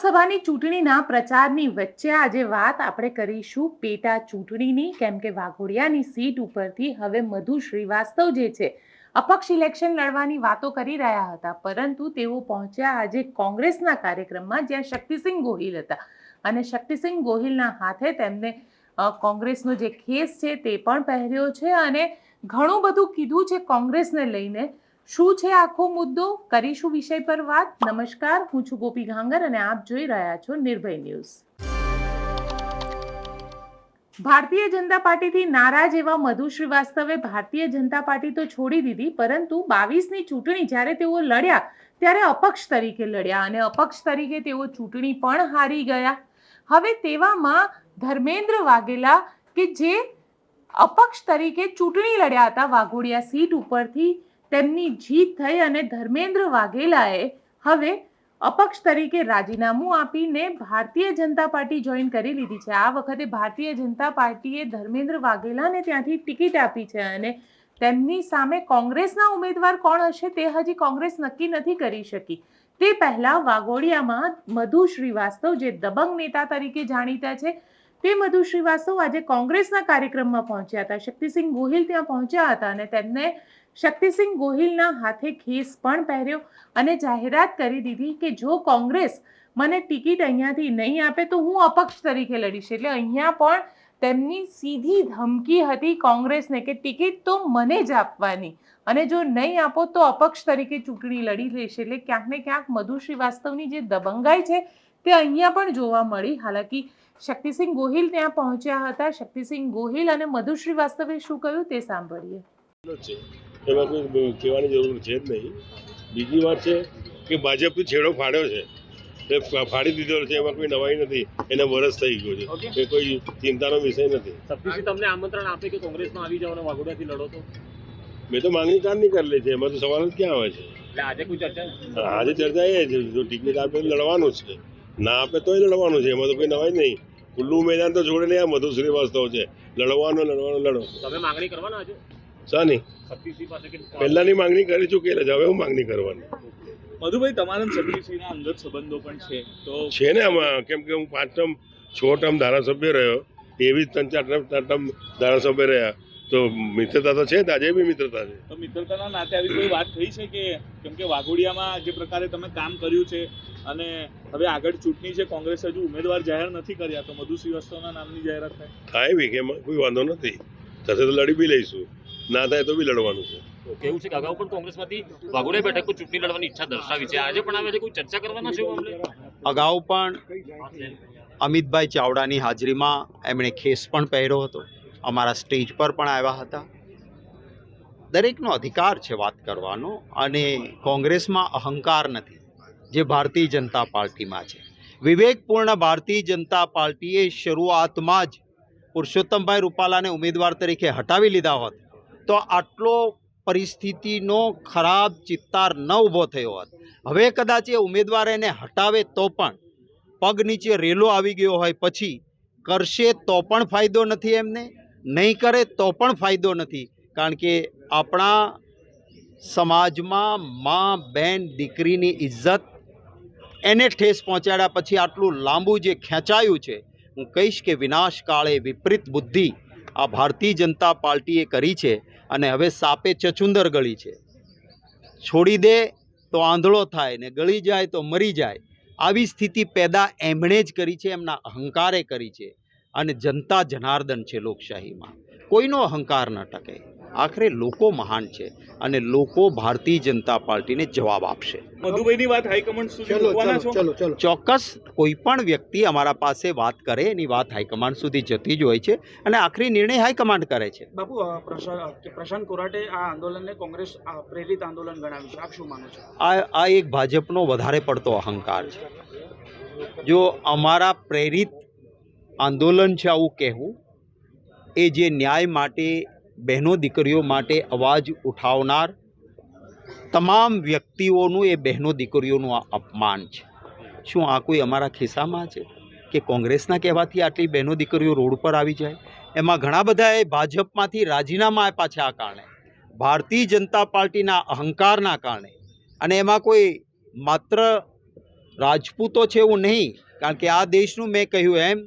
લોકસભાની ચૂંટણીના પ્રચારની વચ્ચે આજે વાત આપણે કરીશું પેટા ચૂંટણીની, કેમ કે વાઘોડિયાની સીટ ઉપરથી હવે મધુ શ્રીવાસ્તવ જે છે, અપક્ષ ઇલેક્શન લડવાની વાતો કરી રહ્યા હતા, પરંતુ તેઓ પહોંચ્યા આજે કોંગ્રેસના કાર્યક્રમમાં, જ્યાં શક્તિસિંહ ગોહિલ હતા. અને શક્તિસિંહ ગોહિલના હાથે તેમને કોંગ્રેસનો જે ખેસ છે તે પણ પહેર્યો છે અને ઘણું બધું કીધું છે કોંગ્રેસને લઈને. શું છે આખો મુદ્દો? કરીશું વિષય પર વાત. નમસ્કાર, હું છું ગોપી ઘાંગર અને આપ જોઈ રહ્યા છો નિર્ભય ન્યૂઝ. ભારતીય જનતા પાર્ટીથી નારાજ એવા મધુ શ્રીવાસ્તવે ભારતીય જનતા પાર્ટી તો છોડી દીધી, પરંતુ બાવીસની ચૂંટણી જ્યારે તેઓ લડ્યા, ત્યારે અપક્ષ તરીકે લડ્યા અને અપક્ષ તરીકે તેઓ ચૂંટણી પણ હારી ગયા. હવે તેવામાં ધર્મેન્દ્ર વાઘેલા કે જે અપક્ષ તરીકે ચૂંટણી લડ્યા હતા, વાઘોડિયા સીટ ઉપરથી તેમની જીત થઈ અને ધર્મેન્દ્ર વાઘેલાએ હવે અપક્ષ તરીકે રાજીનામું આપીને ભારતીય જનતા પાર્ટી જોઈન કરી લીધી છે. આ વખતે ભારતીય જનતા પાર્ટીએ ધર્મેન્દ્ર વાઘેલાને ત્યાંથી ટિકિટ આપી છે અને તેમની સામે કોંગ્રેસના ઉમેદવાર કોણ હશે તે હજી કોંગ્રેસ નક્કી નથી કરી શકી. તે પહેલા વાઘોડિયામાં મધુ શ્રીવાસ્તવ, જે દબંગ નેતા તરીકે જાણીતા છે તે મધુ શ્રીવાસ્તવ આજે કોંગ્રેસના કાર્યક્રમમાં પહોંચ્યા હતા. શક્તિસિંહ ગોહિલ ત્યાં પહોંચ્યા હતા અને તેમને શક્તિસિંહ ગોહિલના હાથે ખેસ પણ પહેર્યો અને જાહેરાત કરી દીધી કે જો કોંગ્રેસ મને ટિકિટ અહીંયાથી નહીં આપે તો હું અપક્ષ તરીકે લડીશ. એટલે અહીંયા પણ તેમની સીધી ધમકી હતી કોંગ્રેસને કે ટિકિટ તો મને જ આપવાની અને જો નહીં આપો તો અપક્ષ તરીકે ચૂંટણી લડી લેશે. એટલે ક્યાંક ને ક્યાંક મધુ શ્રીવાસ્તવની જે દબંગાઈ છે તે અહીંયા પણ જોવા મળી. હાલાકી શક્તિસિંહ ગોહિલ ત્યાં પહોંચ્યા હતા. શક્તિસિંહ ગોહિલ અને મધુ શ્રીવાસ્તવે શું કહ્યું તે સાંભળીએ. છે. એમાં કોઈ કહેવાની જરૂર છે જ નહીં. બીજી વાત છે કે ભાજપથી છેડો ફાડ્યો છે. તે ફાડી દીધો છે. એમાં કોઈ નવાઈ નથી. એને વરસ થઈ ગયો છે. એ કોઈ ચિંતાનો વિષય નથી. તમને આમંત્રણ આપે કે કોંગ્રેસમાં આવી જાઓ વાઘોડાથી લડો તો? મેં તો માંગણી કારની કરેલી છે. એમાં તો સવાલ જ ક્યાં આવે છે? આજે કોઈ ચર્ચા આજે ચર્ચા એ છે. જો ટિકિટ આપે લડવાનું છે. ના આપે તોય લડવાનું છે. એમાં તો કોઈ નવાય નહીં. ખુલ્લું મેદાન તો છોડે નહીં આ મધુ શ્રીવાસ્તવ છે. લડવાનું લડવાનો લડો. તમે માંગણી કરવાના આજે? શાની? કે પહેલાની માંગણી કરી ચૂકેલા છે. હવે હું માંગણી કરવાની? મધુભાઈ તમારા અને અંગત સંબંધો પણ છે તો છે ને આમાં. કેમ કે હું પાંચ ટર્મ છ ટર્મ ધારાસભ્ય રહ્યો. એવી જ ત્રણ ચાર ટર્મ ચાર ટર્મ ધારાસભ્ય રહ્યા. તો મિત્રતા તો છે જ આજે બી મિત્રતા છે. તો મિત્રતાના નાતે આવી કોઈ વાત થઈ છે કે કેમ કે વાઘોડિયામાં જે પ્રકારે તમે કામ કર્યું છે અને હવે આગળ ચૂંટણી છે કોંગ્રેસ હજુ ઉમેદવાર જાહેર નથી કર્યા તો મધુ શ્રીવાસ્તવના નામની જાહેરાત થાય? થાય બી કે કોઈ વાંધો નથી. થશે તો લડી બી લઈશું. ના થાય તો બી લડવાનું છે. કેવું છે કે અગાઉ પણ કોંગ્રેસમાંથી વાઘોડિયા બેઠક પર ચૂંટણી લડવાની ઈચ્છા દર્શાવી છે. આજે પણ આવે છે કોઈ ચર્ચા કરવાના છે અગાઉ પણ અમિતભાઈ ચાવડાની હાજરીમાં એમણે ખેસ પણ પહેર્યો હતો. અમારા સ્ટેજ પર પણ આવ્યા હતા. દરેકનો અધિકાર છે વાત કરવાનો અને કોંગ્રેસમાં અહંકાર નથી, જે ભારતીય જનતા પાર્ટીમાં છે. વિવેકપૂર્ણ ભારતીય જનતા પાર્ટીએ શરૂઆતમાં જ પુરુષોત્તમભાઈ રૂપાલાને ઉમેદવાર તરીકે હટાવી લીધા હોત, તો આટલો પરિસ્થિતિનો ખરાબ ચિત્તાર ન ઊભો થયો હોત. હવે કદાચ એ ઉમેદવાર એને હટાવે તો પણ પગ નીચે રેલો આવી ગયો હોય, પછી કરશે તો પણ ફાયદો નથી એમને? નહીં કરે તો પણ ફાયદો નથી. કારણ કે આપણા સમાજમાં મા બેન દીકરીની ઇજ્જત એને ઠેસ પહોંચાડ્યા પછી આટલું લાંબુ જે ખેંચાયું છે, હું કહીશ કે વિનાશ કાળે વિપરીત બુદ્ધિ આ ભારતીય જનતા પાર્ટીએ કરી છે અને હવે સાપે ચચુંદર ગળી છે. છોડી દે તો આંધળો થાય ને ગળી જાય તો મરી જાય. આવી સ્થિતિ પેદા એમણે જ કરી છે, એમના અહંકારે કરી છે. અને જનતા જનાર્દન છે લોકશાહીમાં. કોઈનો અહંકાર ન ટકે. આખરે લોકો મહાન છે અને લોકો ભારતીય જનતા પાર્ટીને જવાબ આપશે. મધુભાઈની વાત હાઈકમાન્ડ સુધી મૂકવાના છો? ચોક્કસ કોઈ પણ વ્યક્તિ અમારા પાસે વાત કરે એની વાત હાઈકમાન્ડ સુધી જતી જ હોય છે અને આખરી નિર્ણય હાઈકમાન્ડ કરે છે. બાપુ પ્રશાંત કોરાટે આ આંદોલનને કોંગ્રેસ પ્રેરિત આંદોલન ગણાવ્યું છે. આપ શું માનો છો? આ આ એક ભાજપનો વધારે પડતો અહંકાર છે. જો અમારા પ્રેરિત આંદોલન છે આવું કહેવું. એ જે ન્યાય માટે બહેનો દીકરીઓ માટે અવાજ ઉઠાવનાર તમામ વ્યક્તિઓનું એ બહેનો દીકરીઓનું આ અપમાન છે. શું આ કોઈ અમારા ખિસ્સામાં છે કે કોંગ્રેસના કહેવાથી આટલી બહેનો દીકરીઓ રોડ પર આવી જાય? એમાં ઘણા બધાએ ભાજપમાંથી રાજીનામા આપ્યા છે આ કારણે. ભારતીય જનતા પાર્ટીના અહંકારના કારણે. અને એમાં કોઈ માત્ર રાજપૂતો છે એવું નહીં, કારણ કે આ દેશનું મેં કહ્યું એમ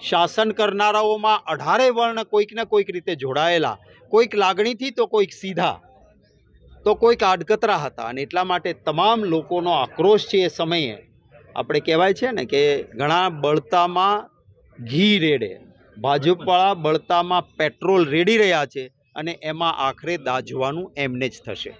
શાસન કરનારાઓમાં અઢારે વર્ણ કોઈકને કોઈક રીતે જોડાયેલા. કોઈક લાગણીથી તો કોઈક સીધા. તો કોઈક આડકતરા હતા અને એટલા માટે તમામ લોકોનો આક્રોશ છે એ સમયે. આપણે કહેવાય છે ને કે ઘણા બળતામાં ઘી રેડે. ભાજપવાળા બળતામાં પેટ્રોલ રેડી રહ્યા છે. અને એમાં આખરે દાઝવાનું એમને જ થશે.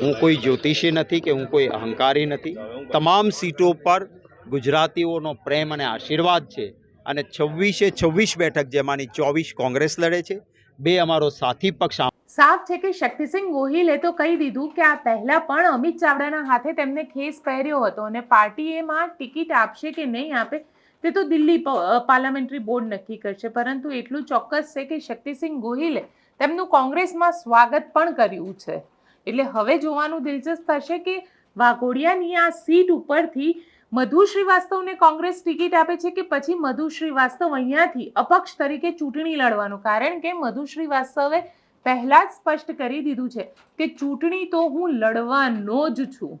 હું કોઈ જ્યોતિષી નથી કે હું કોઈ અહંકારી નથી. તમામ સીટો પર ગુજરાતીઓનો પ્રેમ અને આશીર્વાદ છે અને છવ્વીસે છવ્વીસ બેઠક જેમાંની ચોવીસ કોંગ્રેસ લડે છે. બે અમારો સાથી પક્ષ સાફ છે કે શક્તિસિંહ ગોહિલે તો કહી દીધું કે આ પહેલા પણ અમિત ચાવડાના હાથે તેમને ખેસ પહેર્યો હતો અને પાર્ટી એમાં ટિકિટ આપશે કે નહીં આપે તે તો દિલ્હી પાર્લામેન્ટરી બોર્ડ નક્કી કરશે, પરંતુ એટલું ચોક્કસ છે કે શક્તિસિંહ ગોહિલે તેમનું કોંગ્રેસમાં સ્વાગત પણ કર્યું છે. એટલે હવે જોવાનું દિલચસ્પ થશે કે વાઘોડિયાની આ સીટ ઉપરથી મધુ શ્રીવાસ્તવને કોંગ્રેસ ટિકિટ આપે છે કે પછી મધુ શ્રીવાસ્તવ અહીંયાથી અપક્ષ તરીકે ચૂંટણી લડવાનું? કારણ કે મધુ શ્રીવાસ્તવે પહેલાં જ સ્પષ્ટ કરી દીધું છે કે ચૂંટણી તો હું લડવાનો જ છું.